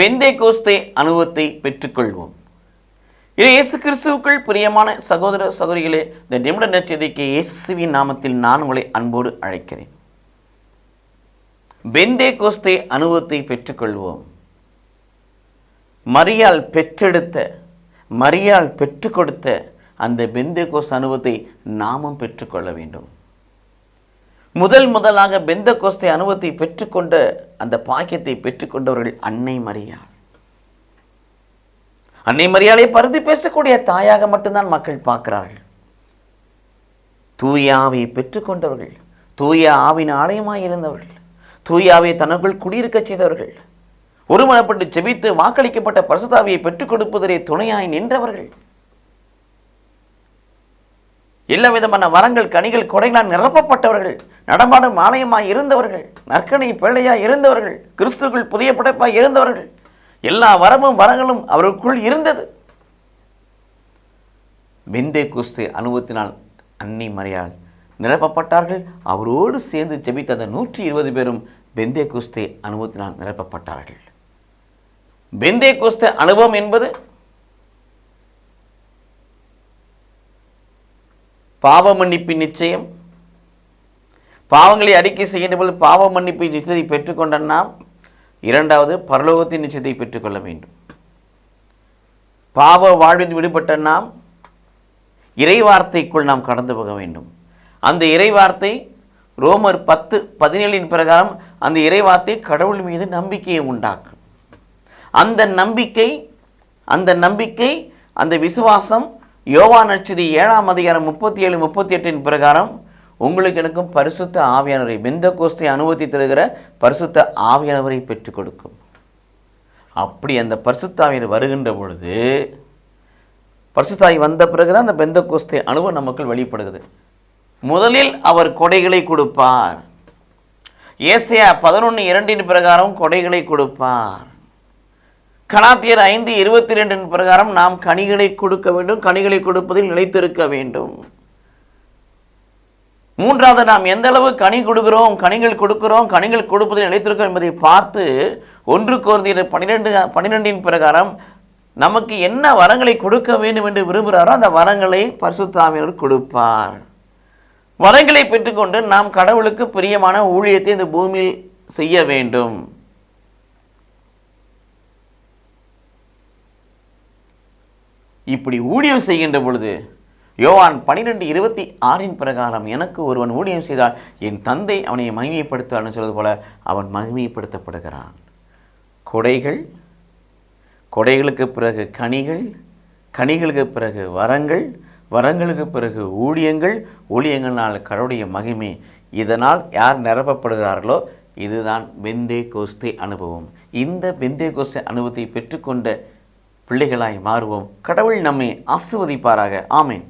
பெந்தே கோஸ்தே அனுபவத்தை பெற்றுக்கொள்வோம். இது இயேசு கிறிஸ்துவுக்குள் பிரியமான சகோதர சகோதரிகளே இந்த நிமிட நச்சதிக்கு இயேசுவின் நாமத்தில் நான் உங்களை அன்போடு அழைக்கிறேன். பெந்தே கோஸ்தே அனுபவத்தை பெற்றுக்கொள்வோம். மரியால் பெற்றெடுத்த மரியால் பெற்றுக் கொடுத்த அந்த பெந்தே கோஸ் அனுபவத்தை நாமும் பெற்றுக்கொள்ள வேண்டும். முதல் முதலாக பெந்த கோஸ்தை அனுபவத்தை பெற்றுக்கொண்ட அந்த பாக்கியத்தை பெற்றுக்கொண்டவர்கள் அன்னை மரியாள் அன்னை மரியாதை பருதி பேசக்கூடிய தாயாக மட்டும்தான் மக்கள் பார்க்கிறார்கள். தூய ஆவியை பெற்றுக்கொண்டவர்கள் தூய ஆவின் ஆலயமாக இருந்தவர்கள் தூயாவை தனக்குள் குடியிருக்கச் செய்தவர்கள் ஒருமனப்பட்டு செபித்து வாக்களிக்கப்பட்ட பரசுதாவியை பெற்றுக் கொடுப்பதிலே துணையாய் நின்றவர்கள். எல்லா விதமான வரங்கள் கனிகள் கொடைகளால் நிரப்பப்பட்டவர்கள் நடமாடும் ஆலயமாய் இருந்தவர்கள் நற்கனை பிள்ளையாய் இருந்தவர்கள் கிறிஸ்துக்குள் புதிய படைப்பாய் இருந்தவர்கள் எல்லா வரமும் வரங்களும் அவருக்குள் இருந்தது. வெந்தே குஸ்து அனுபவத்தினால் அன்னை மறையால் நிரப்பப்பட்டார்கள். அவரோடு சேர்ந்து ஜெபித்த அந்த நூற்றி இருபது பேரும் பெந்தே குஸ்தே அனுபவத்தினால் நிரப்பப்பட்டார்கள். பெந்தே குஸ்த அனுபவம் என்பது பாவ மன்னிப்பின் நிச்சயம் பாவங்களை அறிக்கை செய்கின்றபோது பாவ மன்னிப்பு நிச்சயத்தை பெற்றுக்கொண்ட நாம். இரண்டாவது பரலோகத்தின் நிச்சயத்தை பெற்றுக்கொள்ள வேண்டும். பாவ வாழ்வில் விடுபட்ட நாம் இறைவார்த்தைக்குள் நாம் கடந்து போக வேண்டும். அந்த இறைவார்த்தை ரோமர் பத்து பதினேழின் பிரகாரம் அந்த இறைவார்த்தை கடவுள் மீது நம்பிக்கையை உண்டாக்கும். அந்த நம்பிக்கை அந்த நம்பிக்கை அந்த விசுவாசம் யோவா நட்சதி ஏழாம் அதிகாரம் முப்பத்தி ஏழு முப்பத்தி எட்டின் பிரகாரம் உங்களுக்கு எனக்கும் பரிசுத்த ஆவியானவரை பெந்த கோஸ்தை அனுபவத்தை தருகிற பரிசுத்த ஆவியானவரை பெற்றுக் கொடுக்கும். அப்படி அந்த பரிசுத்தாவியர் வருகின்ற பொழுது பரிசுத்தாய் வந்த பிறகுதான் அந்த பெந்த கோஸ்தை அனுபவம் நமக்குள் வெளிப்படுகிறது. முதலில் அவர் கொடைகளை கொடுப்பார். ஏசியா பதினொன்று இரண்டின் பிரகாரம் கொடைகளை கொடுப்பார். கலாத்தியர் ஐந்து இருபத்தி ரெண்டின் பிரகாரம் நாம் கனிகளை கொடுக்க வேண்டும். கனிகளை கொடுப்பதில் நிலைத்திருக்க வேண்டும். மூன்றாவது நாம் எந்த அளவு கனி கொடுக்கிறோம் கனிகள் கொடுக்கிறோம் கனிகள் கொடுப்பதில் நிலைத்திருக்கிறோம் என்பதை பார்த்து ஒன்று கோர்ந்திய பன்னிரெண்டு பன்னிரெண்டின் பிரகாரம் நமக்கு என்ன வரங்களை கொடுக்க வேண்டும் என்று விரும்புகிறாரோ அந்த வரங்களை பரிசுத்தாமியர் கொடுப்பார். வரங்களை பெற்றுக்கொண்டு நாம் கடவுளுக்கு பிரியமான ஊழியத்தை இந்த பூமியில் செய்ய வேண்டும். இப்படி ஊழியம் செய்கின்ற பொழுது யோவான் பனிரெண்டு இருபத்தி ஆறின் பிரகாரம் எனக்கு ஒருவன் ஊழியம் செய்தால் என் தந்தை அவனை மகிமைப்படுத்துவார்னு சொல்வது போல அவன் மகிமைப்படுத்தப்படுகிறான். கொடைகள் கொடைகளுக்கு பிறகு கனிகள் கனிகளுக்கு பிறகு வரங்கள் வரங்களுக்கு பிறகு ஊழியங்கள் ஊழியங்களால் கடவுடைய மகிமை. இதனால் யார் நிரப்பப்படுகிறார்களோ இதுதான் பெந்தே கோஸ்தே அனுபவம். இந்த பெந்தே கோஸ்தே அனுபவத்தை பெற்றுக்கொண்ட பிள்ளைகளாய் மாறுவோம். கடவுள் நம்மை ஆசிர்வதிப்பாராக. ஆமேன்.